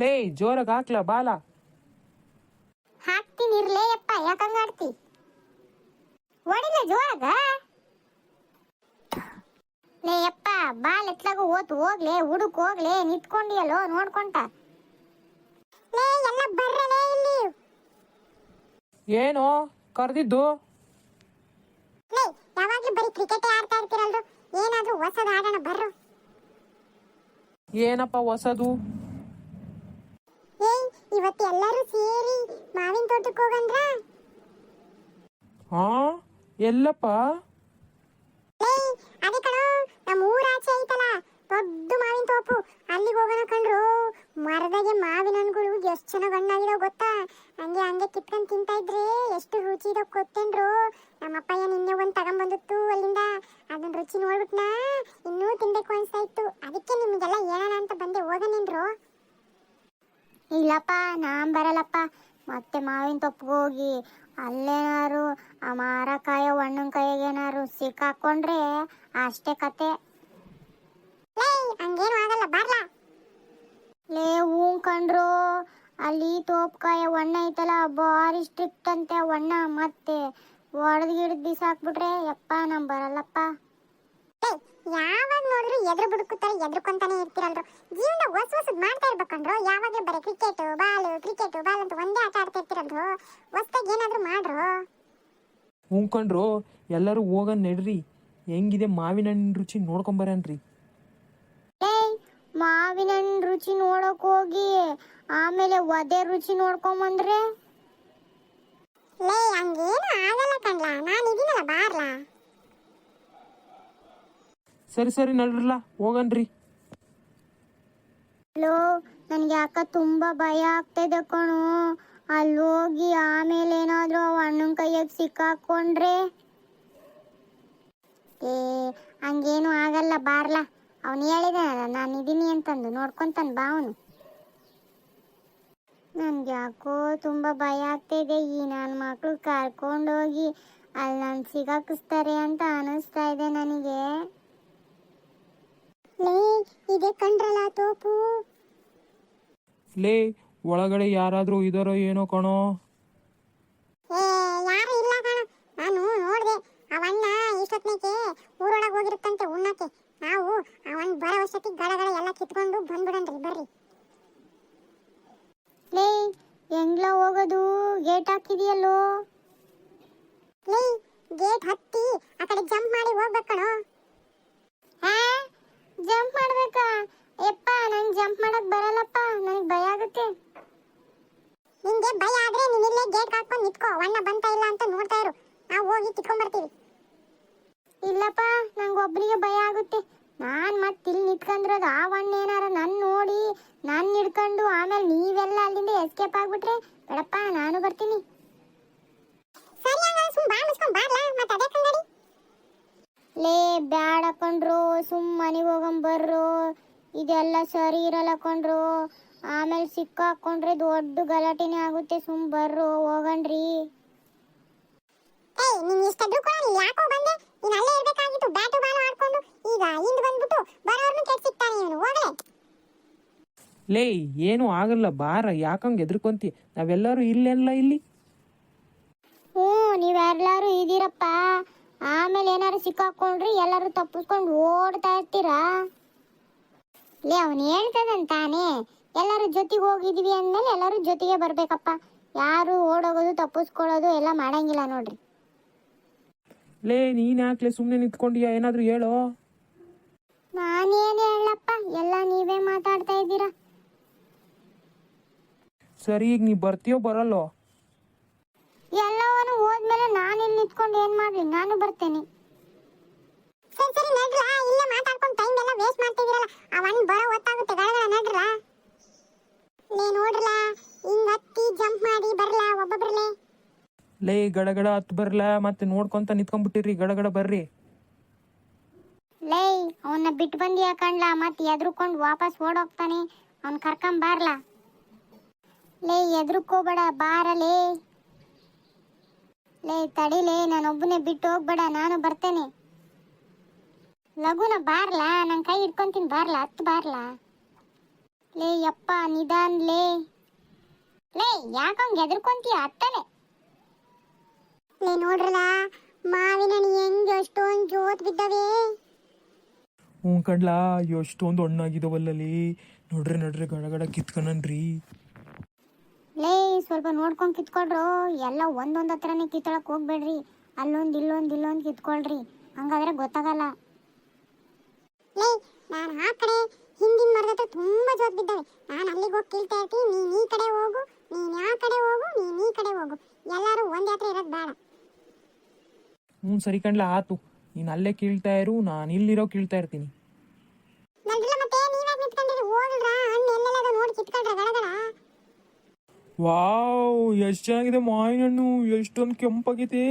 ಲೇ ಜೋರಾಗ ಹಾಕ್ಲ ಬಾಲ. ಹಾಕ್ತೀನಿ ಇರ್ಲೇ ಯಪ್ಪ ಯಾಕಂಗ ಆಡ್ತಿ? ಹೊಡಿಲ ಜೋರಾಗ? ಲೇ ಯಪ್ಪ ಬಾಲ್ ಎತ್ಲಾಗ ಓತ್ ಹೋಗ್ಲೆ ಹುಡುಕ್ ಹೋಗ್ಲೆ ನಿಂತ್ಕೊಂಡಿಯಲ್ಲೋ ನೋಡ್ಕೊಂತ. ಲೇ ಎಲ್ಲ ಬರ್ರಲೇ ಇಲ್ಲಿ? ಏನೋ ಕರೆದಿದ್ದು? ಲೇ ಯಾವಾಗ್ಲೂ ಬರೀ ಕ್ರಿಕೆಟ್ ಆಡ್ತಾ ಇರ್ತೀರಲ್ರು? ಏನಾದ್ರೂ ಹೊಸದ ಆಡೋಣ ಬರ್ರು. ಏನಪ್ಪ ಹೊಸದು? ಏಯ್ ಇವತ್ತು ಎಲ್ಲರೂ ಸೇರಿ ಮಾವಿನ ತೋಟಕ್ಕೆ ಹೋಗಂದ್ರ? ಹಾ ಎಲ್ಲಪ್ಪ? ಏಯ್ ಅದೇ ಕಣೋ ನಮ್ಮ ಊರ ಆಚೆ ಐತಲ್ಲ ದೊಡ್ಡ ಮಾವಿನ ತೋಪು. ಅಲ್ಲಿಗೆ ಹೋಗೋಣ ಕಣ್ರು. ಮರದಾಗೆ ಮಾವಿನ ಹಣ್ಣುಗಳು ಎಷ್ಟು ಚೆನ್ನಾಗಿ ಹಣ್ಣಾಗಿದಾವ ಗೊತ್ತಾ? ಹಂಗೆ ಹಂಗೆ ಕಿತ್ಕೊಂಡು ತಿಂತಾ ಇದ್ರೆ ಎಷ್ಟು ರುಚಿ ಇದಾವ ಗೊತ್ತೇನ್ರು? ಏನು ನಿನ್ನೆ ಒಂದು ತಗೊಂಬಂದಿತ್ತು ಅಲ್ಲಿಂದ. ಅದನ್ನ ರುಚಿ ನೋಡ್ಬಿಟ್ನಾ? ಇನ್ನೂ ತಿನ್ಬೇಕು ಅನಿಸ್ತಾ ಇತ್ತು. ಅದಕ್ಕೆ ನಿಮಗೆಲ್ಲ ಹೇಳೋಣ ಅಂತ ಬಂದೆ. ಹೋಗನೇನ್ರು ಇಲ್ಲಪ್ಪ ನಾನ್ ಬರಲ್ಲಪ್ಪ. ಮತ್ತೆ ಮಾವಿನ ತಪ್ಪು ಹೋಗಿ ಅಲ್ಲೇನಾರು ಆ ಮಾರಕಾಯ ಹಣ್ಣಿನ ಕೈಗೇನಾರು ಸಿಕ್ಕಾಕೊಂಡ್ರೆ ಅಷ್ಟೇ ಕತೆ. ಹಂಗೇನು ಆಗಲ್ಲ ಬರ್ಲ. ಲೇ ಹೂ ಕಂಡ್ರು ಅಲ್ಲಿ ತೋಪ್ಕಾಯ ಒಣ್ಣ ಐತಲ್ಲ ಭಾರಿ ಸ್ಟ್ರಿಕ್ಟ್ ಅಂತೆ ಒಣ್ಣ ಮತ್ತೆ ಒಡೆದ್ ಗಿಡದ್ ಬಿಸಾಕ್ಬಿಟ್ರೆ ಯಪ್ಪ ನಮ್ ಬರಲ್ಲಪ್ಪ. ಯಾವಾಗ ನೋಡಿದ್ರು ಎದ್ರು ಬುಡುಕುತ್ತಾರೆ ಎದ್ರುಕೊಂತಾನೆ ಇರ್ತಿರಲ್ರು. ಜೀವನ ಹೊಸ ಹೊಸದ್ ಮಾಡ್ತಾ ಇರ್ಬೇಕಂದ್ರು ಯಾವಾಗ್ಲೂ ಬರೀ ಕ್ರಿಕೆಟ್ ಬಾಲ್ ಕ್ರಿಕೆಟ್ ಬಾಲ್ ಅಂತ ಒಂದೇ ಆಟ ಆಡ್ತಾ ಇರ್ತಿರಲ್ರು. ಹೊಸ್ದಾಗಿ ಏನಾದ್ರು ಮಾಡ್ರು? ಉಂಕೊಂಡ್ರು ಎಲ್ಲರೂ ಹೋಗ ನಡ್ರಿ. ಹೆಂಗಿದೆ ಮಾವಿನ ಹಣ್ಣಿನ ರುಚಿ ನೋಡ್ಕೊಂಬರನ್ರಿ. ಮಾವಿನ ಹಣ್ಣು ರುಚಿ ನೋಡಕ್ ಹೋಗಿ ಆಮೇಲೆ ಒದೆ ರುಚಿ ನೋಡ್ಕೊಂಬಂದ್ರೆ? ಲೇ ಹಂಗೇನು ಆಗಲ್ಲ ಕಣ್ಲಾ. ನಾನು ಇದೀನಲ್ಲ ಬಾರ್ಲಾ? ಸರಿ ಸರಿ ನಡ್ರಲ್ಲ ಹೋಗನ್ರಿ. ಹಲೋ, ನನ್ಗೆ ಯಾಕ ತುಂಬಾ ಭಯ ಆಗ್ತಿದೆ ಕಣು. ಅಲ್ಲಿ ಹೋಗಿ ಆಮೇಲೆ ಏನಾದ್ರೂ ಅಣ್ಣನ ಕೈಯಾಗ ಸಿಕ್ಕಾಕೊಂಡ್ರೆ? ಏ, ಹಂಗೇನು ಆಗಲ್ಲ, ಬಾರ್ಲ. ಅವನು ಹೇಳಿದಾನಲ್ಲ ನಾನು ಇದ್ದೀನಿ ಅಂತಂದು, ನೋಡ್ಕೊಂತಾನೆ ಬಾ ಅವನು. ನನ್ಗೆ ಯಾಕೋ ತುಂಬಾ ಭಯ ಆಗ್ತಿದೆ, ಈ ನನ್ನ ಮಕ್ಳು ಕರ್ಕೊಂಡೋಗಿ ಅಲ್ಲಿ ನಾನು ಸಿಗಾಕಿಸ್ತಾರೆ ಅಂತ ಅನಿಸ್ತಾ ಇದೆ ನನಗೆ. ಲೇ ಇದೆ ಕಂಡ್ರಲ್ಲ ತೋಪು. ಲೇ ಒಳಗಡೆ ಯಾರಾದ್ರೂ ಇದಾರೋ ಏನೋ ಕಣೋ ಏ ಯಾರು ಇಲ್ಲ ಕಣ ನಾನು ನೋಡ್ದೆ ಅವಣ್ಣ ಇಷ್ಟೊತ್ನಕ್ಕೆ ಊರೊಳಗೆ ಹೋಗಿರುತ್ತಂತೆ ಉಣ್ಣಕ್ಕೆ ನಾವು ಅವನ್ ಬರೋ ವರ್ಷಕ್ಕೆ ಗಡಗಡ ಎಲ್ಲ ಕಿತ್ಕೊಂಡು ಬಂದ್ಬಿಡನ್ರಿ ಬರ್ರಿ ಲೇ ಹೆಂಗ್ಲ ಹೋಗೋದು ಗೇಟ್ ಹಾಕಿದೆಯಲ್ಲೋ ಲೇ ಗೇಟ್ ಹತ್ತಿ ಆ ಕಡೆ ಜಂಪ್ ಮಾಡಿ ಹೋಗ್ಬೇಕಣೋ ಹಾ ಜಂಪ್ ಮಾಡ್ಬೇಕಾ ಯಪ್ಪ ನಂಗೆ ಜಂಪ್ ಮಾಡಕ್ ಬರಲ್ಲಪ್ಪ ನನಗೆ ಭಯ ಆಗುತ್ತೆ ನಿಂಗೆ ಭಯ ಆದ್ರೆ ನೀನ್ ಇಲ್ಲೇ ಗೇಟ್ ಹಾಕೊಂಡು ನಿತ್ಕೋ ಅಣ್ಣ ಬಂತ ಇಲ್ಲ ಅಂತ ನೋಡ್ತಾ ಇರು ನಾವು ಹೋಗಿ ಕಿತ್ಕೊಂಡ್ ಬರ್ತೀವಿ ಇಲ್ಲಪ್ಪ ನಂಗೆ ಒಬ್ರಿಗೆ ಭಯ ಆಗುತ್ತೆ ನಾನ್ ಮತ್ತೆ ಇಲ್ಲಿ ನಿತ್ಕೊಂಡ್ರದ ಆ ಅಣ್ಣ ಏನಾರ ನನ್ ನೋಡಿ ನಾನ್ ಹಿಡ್ಕೊಂಡು ಆಮೇಲೆ ನೀವೆಲ್ಲ ಎಸ್ಕೇಪ್ ಆಗ್ಬಿಟ್ರೆ ಬೇಡಪ್ಪ, ನಾನು ಬರ್ತೀನಿ. ಲೇ, ಬ್ಯಾಡ ಕಣ್ರು ಸುಮ್ ಮನೆಗೆ ಹೋಗಂಬರ್ರು ಇದೆಲ್ಲ ಸರಿ ಇರಲ್ಲ ಕಣ್ರು. ಆಮೇಲೆ ಸಿಕ್ಕಾಕೊಂಡ್ರೆ ದೊಡ್ಡ ಗಲಾಟೆನೆ ಆಗುತ್ತೆ ಸುಮ್ ಬರ್ರು, ಹೋಗಣ್ರಿ. ಬಂದ್ಬಿಟ್ಟು ಲೇ ಏನು ಆಗಲ್ಲ ಬಾರ ಯಾಕಂಗೆ ಎದ್ರಕೊಂತಿ ನಾವೆಲ್ಲರೂ ಇಲ್ಲೆಲ್ಲ ಇಲ್ಲಿ? ಹ್ಞೂ ನೀವೆಲ್ಲರೂ ಇದ್ದೀರಪ್ಪ. ಆಮೇಲೆ ಏನಾರು ಸಿಕ್ಕಾಕೊಂಡ್ರಿ ಎಲ್ಲರೂ ತಪ್ಪಿಸ್ಕೊಂಡು ಓಡ್ತಾ ಇರ್ತೀರಾ? ಲೇ ಅವನು ಹೇಳ್ತದಂತಾನೆ ಎಲ್ಲರೂ ಜೊತೆಗೆ ಹೋಗಿದ್ವಿ ಅಂದ್ಮೇಲೆ ಎಲ್ಲರೂ ಜೊತೆಗೆ ಬರ್ಬೇಕಪ್ಪ. ಯಾರು ಓಡೋಗೋದು ತಪ್ಪಿಸ್ಕೊಳ್ಳೋದು ಎಲ್ಲ ಮಾಡಂಗಿಲ್ಲ ನೋಡ್ರಿ. ಲೇ ನೀನ್ ಯಾಕ್ಲೆ ಸುಮ್ಮನೆ ನಿಂತ್ಕೊಂಡಿಯಾ? ಏನಾದರೂ ಹೇಳೋ? ನಾನೇನು ಹೇಳಪ್ಪ ಎಲ್ಲ ನೀವೇ ಮಾತಾಡ್ತಾ ಇದ್ದೀರಾ? ಸರಿ ಈಗ ನೀ ಬರ್ತೀಯೋ ಬರಲ್ಲೋ? ಎಲ್ಲವನು ಹೋದ್ಮೇಲೆ ನಾನು ಇಲ್ಲಿ ನಿಂತ್ಕೊಂಡು ಏನ್ ಮಾಡ್ಲಿ? ನಾನು ಬರ್ತೇನೆ. ಸರಿ ಸರಿ ನಡ್ರ ಇಲ್ಲೇ ಮಾತಾಡ್ಕೊಂಡು ಟೈಮ್ ಎಲ್ಲ ವೇಸ್ಟ್ ಮಾಡ್ತಿದ್ದೀರಲ್ಲ ಅವನ್ ಬರೋ ಹೊತ್ತಾಗುತ್ತೆ. ಗಡಗಡ ನಡ್ರ ಲೇ ನೋಡ್ರಲ್ಲ ಹಿಂಗ್ ಹತ್ತಿ ಜಂಪ್ ಮಾಡಿ ಬರ್ಲಾ ಒಬ್ಬೊಬ್ರಲ್ಲೇ? ಲೇ ಗಡಗಡ ಹತ್ ಬರ್ಲ? ಮತ್ತೆ ನೋಡ್ಕೊಂತ ನಿಂತ್ಕೊಂಡ್ಬಿಟ್ಟಿರಿ ಗಡಗಡ ಬರ್ರಿ. ಲೇ ಅವನ್ನ ಬಿಟ್ಟು ಬಂದಿ ಯಾಕಂಡ್ಲ ಮತ್ತೆ ಎದ್ರುಕೊಂಡು ವಾಪಸ್ ಓಡೋಗ್ತಾನೆ. ಅವ್ನ್ ಕರ್ಕೊಂಡ್ ಬಾರ್ಲಾ ಲೇ ಎದ್ರುಕೋಬೇಡ ಬಾರಲೇ ಲೇ. ತಡಿಲೇ ನಾನೊಬ್ಬನೇ ಬಿಟ್ಟು ಹೋಗ್ಬೇಡ, ನಾನು ಬರ್ತೇನೆ. ಲಗುನ ಬಾರ್ಲಾ? ನನ್ ಕೈ ಹಿಡ್ಕೊಂತೀನಿ, ಬಾರ್ಲಾ, ಹತ್ತು ಬಾರ್ಲಾ? ಲೇ, ಯಪ್ಪ, ನಿಧಾನ್ ಲೇ. ಲೇ ಯಾಕಂಗ್ ಎದ್ರಕೊಂತೀಯ? ಅತ್ತಲೆ ಲೇ ನೋಡ್ರಲ್ಲ ಮಾವಿನ ಹಣ್ಣು ಹೆಂಗ್ ಅಷ್ಟೊಂದ್ ಜೋತ್ ಬಿದ್ದವೆ. ಹ್ಞೂ ಕಣ್ಲಾ, ಎಷ್ಟೊಂದು ಹಣ್ಣಾಗಿದವಲ್ಲಲ್ಲಿ ನೋಡ್ರಿ ನೋಡ್ರಿ ಗಡಗಡ ಕಿತ್ಕಣನ್ರಿ ಲೇ ಸ್ವಲ್ಪ ನೋಡ್ಕೊಂಡು ಕಿತ್ಕೊಳ್ರು. ಎಲ್ಲ ಒಂದೊಂದು ಹತ್ರನೇ ಕಿತ್ತಳಕ್ ಹೋಗ್ಬೇಡ್ರಿ. ಅಲ್ಲೊಂದು ಇಲ್ಲೊಂದು ಇಲ್ಲೊಂದು ಕಿತ್ಕೊಳ್ರಿ. ಹಂಗಾದ್ರೆ ಗೊತ್ತಾಗಲ್ಲ. ಲೇ ನಾನು ಆ ಕಡೆ ಹಿಂದಿನ ಮರದ ಹತ್ರ ತುಂಬಾ ಜೋತ್ ಬಿದ್ದಾವೆ. ನಾನು ಅಲ್ಲಿಗೆ ಹೋಗಿ ಕೀಳ್ತಾ ಇರ್ತೀನಿ. ನೀನ್ ಈ ಕಡೆ ಹೋಗು ನೀನ್ ಆ ಕಡೆ ಹೋಗು ನೀನ್ ಈ ಕಡೆ ಹೋಗು. ಎಲ್ಲರೂ ಒಂದೇ ಹತ್ರ ಇರೋದ್ ಬೇಡ. ಹ್ಞೂ ಸರಿ ಕಣ್ಲ ಆತು. ನೀನು ಅಲ್ಲೇ ಕೀಳ್ತಾ ಇರು ನಾನು ಇಲ್ಲಿರೋ ಕೀಳ್ತಾ ಇರ್ತೀನಿ. ನಡ್ರಲ್ಲ ಮತ್ತೆ ನೀವ್ಯಾಕೆ ನಿಂತ್ಕೊಂಡಿರಿ? ಹೋಗಲ್ರ ಹಣ್ಣು ಎಲ್ಲೆಲ್ಲ ವಾವ್, ಎಷ್ಟು ಚೆನ್ನಾಗಿದೆ ಮಾವಿನ ಹಣ್ಣು ಎಷ್ಟೊಂದು ಕೆಂಪಾಗಿದೆ.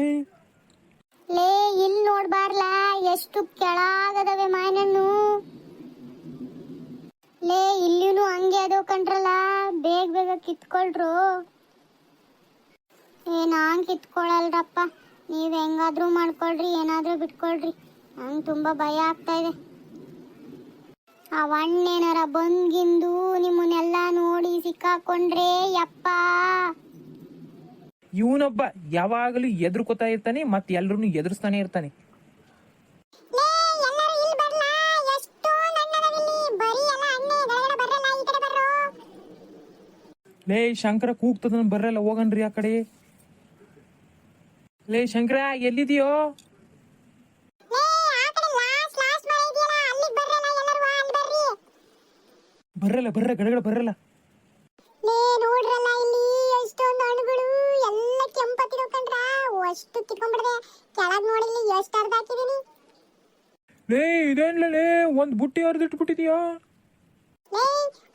ಲೇ ಇಲ್ಲಿ ನೋಡ್ಬಾರ್ಲ ಎಷ್ಟು ಕೆಳಾಗದವೆ ಮಾವಿನಣ್ಣು. ಲೇ, ಇಲ್ಲಿನೂ ಹಂಗೆ ಅದು ಕಂಡ್ರಲ್ಲ ಬೇಗ ಬೇಗ ಕಿತ್ಕೊಳ್ರು. ಏ, ನಾನ್ ಕಿತ್ಕೊಳಲ್ರಪ್ಪ, ನೀವು ಹೆಂಗಾದ್ರೂ ಮಾಡ್ಕೊಳ್ರಿ, ಏನಾದ್ರೂ ಬಿಟ್ಕೊಳ್ರಿ. ನಂಗೆ ತುಂಬಾ ಭಯ ಆಗ್ತಾ ಇದೆ. ಆ ವಣ್ಣೇನರ ಬಂದ್ಗಿಂದು ನಿಮ್ಮನ್ನೆಲ್ಲ ನೋಡಿ ಸಿಕ್ಕಾಕೊಂಡ್ರೆ ಯಪ್ಪ. ಇವನೊಬ್ಬ ಯಾವಾಗಲೂ ಎದುರ್ಕೋತಾ ಇರ್ತಾನೆ ಮತ್ತೆ ಎಲ್ರು ಎದುರಿಸ್ತಾನೆ ಇರ್ತಾನೆ. ಲೇ ಶಂಕರ ಬರ್ರಲ್ಲ ಕೂಗ್ತದನ್ ಬರಲ್ಲ ಹೋಗನ್ರಿ ಆ ಕಡೆ. ಲೇ ಶಂಕರ ಎಲ್ಲಿದೆಯೋ ಬರಲ್ಲ ಬರ್ರ ಗಡಗಡ ಬರಲ್ಲ ಲೇ ನೋಡ್ರಲ್ಲ ಇಲ್ಲಿ ಎಷ್ಟೊಂದು ಹಣ್ಣುಗಳು ಎಲ್ಲ ಕೆಂಪತ್ತಿರೋ ಕಂಡ್ರ ಅಷ್ಟು ಕಿತ್ಕೊಂಡ್ಬಿಡ್ದೆ ಕೆಳಗ್ ನೋಡಿಲ್ಲಿ ಎಷ್ಟು ಅರ್ಧ ಹಾಕಿದೀನಿ. ಲೇ ಇದೇನ್ಲ ಲೇ ಒಂದ್ ಬುಟ್ಟಿ ಹರಿದಿಟ್ಬಿಟ್ಟಿದ್ಯಾ ಲೇ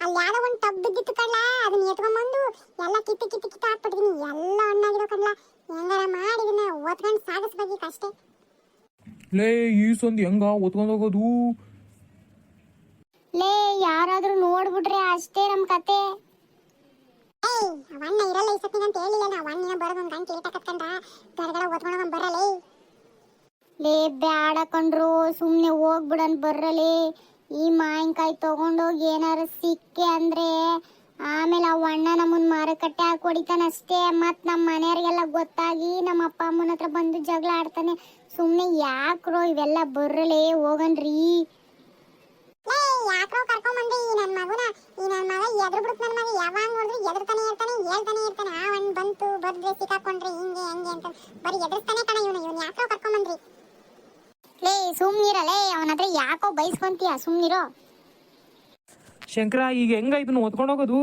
ಅಲ್ಲಿ ಯಾವ್ದೋ ಒಂದು ಟಬ್ ಬಿದ್ದಿತ್ತು ಕಡ್ಲ ಅದನ್ನ ಎತ್ಕೊಂಡ್ಬಂದು ಎಲ್ಲ ಕಿತ್ತು ಕಿತ್ತು ಕಿತ್ತು ಹಾಕ್ಬಿಟ್ಟಿದೀನಿ. ಎಲ್ಲ ಹಣ್ಣಾಗಿರೋ ಕಡ್ಲ ಹೆಂಗಾರ ಮಾಡಿ ಇದನ್ನ ಓದ್ಕೊಂಡು ಅಷ್ಟೇ. ಲೇ ಈ ಸಂದ್ ಹೆಂಗ ಒತ್ಕೊಂಡ್ ಹೋಗೋದು? ಲೇ ಯಾರಾದ್ರೂ ನೋಡ್ಬಿಟ್ರೆ ಅಷ್ಟೇ ನಮ್ ಕತೆ. ಏಯ್ ಅವಣ್ಣ ಇರಲ್ಲ ಈ ಸತಿ ಅಂತ ಹೇಳಿಲ್ಲ ನಾ. ಅವಣ್ಣ ಬರೋದು ಒಂದು ಗಂಟೆ ಲೇಟ್ ಕತ್ಕೊಂಡ್ರ ಗಡಗಡ ಓದ್ಕೊಂಡು ಬರಲೇ. ಲೇ ಬ್ಯಾಡ ಕಣ್ರು ಸುಮ್ನೆ ಹೋಗ್ಬಿಡನ್ ಬರ್ರಲೇ. ಈ ಮಾವಿನಕಾಯಿ ತಗೊಂಡೋಗಿ ಏನಾರ ಸಿಕ್ಕೆ ಅಂದ್ರೆ ಆಮೇಲೆ ಅವ ಅಣ್ಣ ನಮ್ಮನ್ ಮಾರುಕಟ್ಟೆ ಹಾಕಿ ಹೊಡಿತಾನೆ ಅಷ್ಟೇ. ಮತ್ ನಮ್ಮ ಮನೆಯವರಿಗೆಲ್ಲ ಗೊತ್ತಾಗಿ ನಮ್ಮ ಅಪ್ಪ ಅಮ್ಮನ ಹತ್ರ ಬಂದು ಜಗಳ ಆಡ್ತಾನೆ. ಸುಮ್ನೆ ಯಾಕ್ರೋ ಇವೆಲ್ಲ ಬರ್ರಲೇ ಹೋಗನ್ರಿ. ಯಾಕ್ರೋ ಬಂದೆ ಈ ನನ್ನ ಮಗುನ ಈ ನನ್ನ ಮಗ ಎದ್ರು ಬಿಡುತ್ತ ನನ್ನ ಮಗ. ಯಾವಾಗ ನೋಡಿದ್ರು ಎದುರ್ತಾನೆ ಇರ್ತಾನೆ ಹೇಳ್ತಾನೆ ಇರ್ತಾನೆ. ಆ ಒಂದ್ ಬಂತು ಬದ್ರೆ ಸಿಕ್ಕಾಕೊಂಡ್ರೆ ಹಿಂಗೆ ಹಂಗೆ ಅಂತ. ಬರೀ ಎದುರ್ತಾನೆ ಕಣ ಇವನು. ಇವನ್ ಯಾಕ್ರೋ ಕರ್ಕೊಂಬಂದ್ರಿ ಲೇ ಸುಮ್ನಿರಲೇ ಅವನ ಹತ್ರ ಯಾಕೋ ಬೈಸ್ಕೊಂತೀಯ? ಸುಮ್ನಿರೋ ಶಂಕರ ಈಗ ಹೆಂಗ ಇದನ್ನ ಒತ್ಕೊಂಡ್ ಹೋಗೋದು?